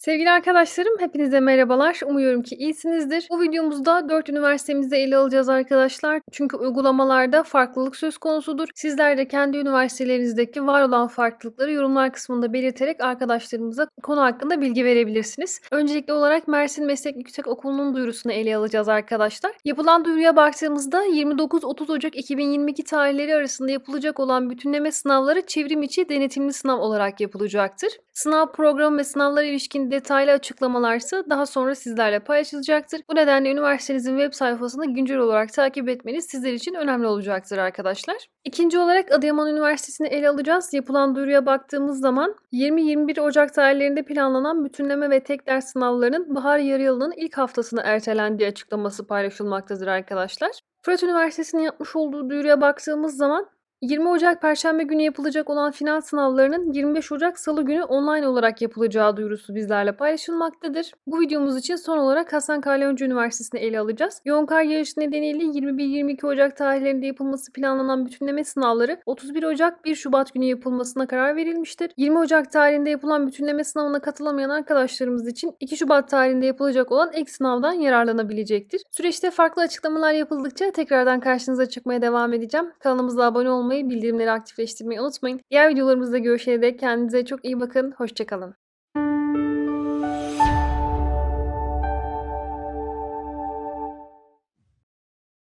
Sevgili arkadaşlarım, hepinize merhabalar. Umuyorum ki iyisinizdir. Bu videomuzda 4 üniversitemizi ele alacağız arkadaşlar. Çünkü uygulamalarda farklılık söz konusudur. Sizler de kendi üniversitelerinizdeki var olan farklılıkları yorumlar kısmında belirterek arkadaşlarımıza konu hakkında bilgi verebilirsiniz. Öncelikli olarak Mersin Meslek Yüksek Okulu'nun duyurusunu ele alacağız arkadaşlar. Yapılan duyuruya baktığımızda 29-30 Ocak 2022 tarihleri arasında yapılacak olan bütünleme sınavları çevrim içi denetimli sınav olarak yapılacaktır. Sınav programı ve sınavlara ilişkin detaylı açıklamalarsa daha sonra sizlerle paylaşılacaktır. Bu nedenle üniversitenizin web sayfasını güncel olarak takip etmeniz sizler için önemli olacaktır arkadaşlar. İkinci olarak Adıyaman Üniversitesi'ni ele alacağız. Yapılan duyuruya baktığımız zaman 20-21 Ocak tarihlerinde planlanan bütünleme ve tek ders sınavlarının bahar yarı yılının ilk haftasına ertelendiği açıklaması paylaşılmaktadır arkadaşlar. Fırat Üniversitesi'nin yapmış olduğu duyuruya baktığımız zaman 20 Ocak Perşembe günü yapılacak olan final sınavlarının 25 Ocak Salı günü online olarak yapılacağı duyurusu bizlerle paylaşılmaktadır. Bu videomuz için son olarak Hasan Kalyoncu Üniversitesi'ni ele alacağız. Yoğun kar yağışı nedeniyle 21-22 Ocak tarihlerinde yapılması planlanan bütünleme sınavları 31 Ocak 1 Şubat günü yapılmasına karar verilmiştir. 20 Ocak tarihinde yapılan bütünleme sınavına katılamayan arkadaşlarımız için 2 Şubat tarihinde yapılacak olan ek sınavdan yararlanabilecektir. Süreçte farklı açıklamalar yapıldıkça tekrardan karşınıza çıkmaya devam edeceğim. Kanalımıza abone olmayı, bildirimleri aktifleştirmeyi unutmayın. Diğer videolarımızda görüşene dek kendinize çok iyi bakın. Hoşçakalın.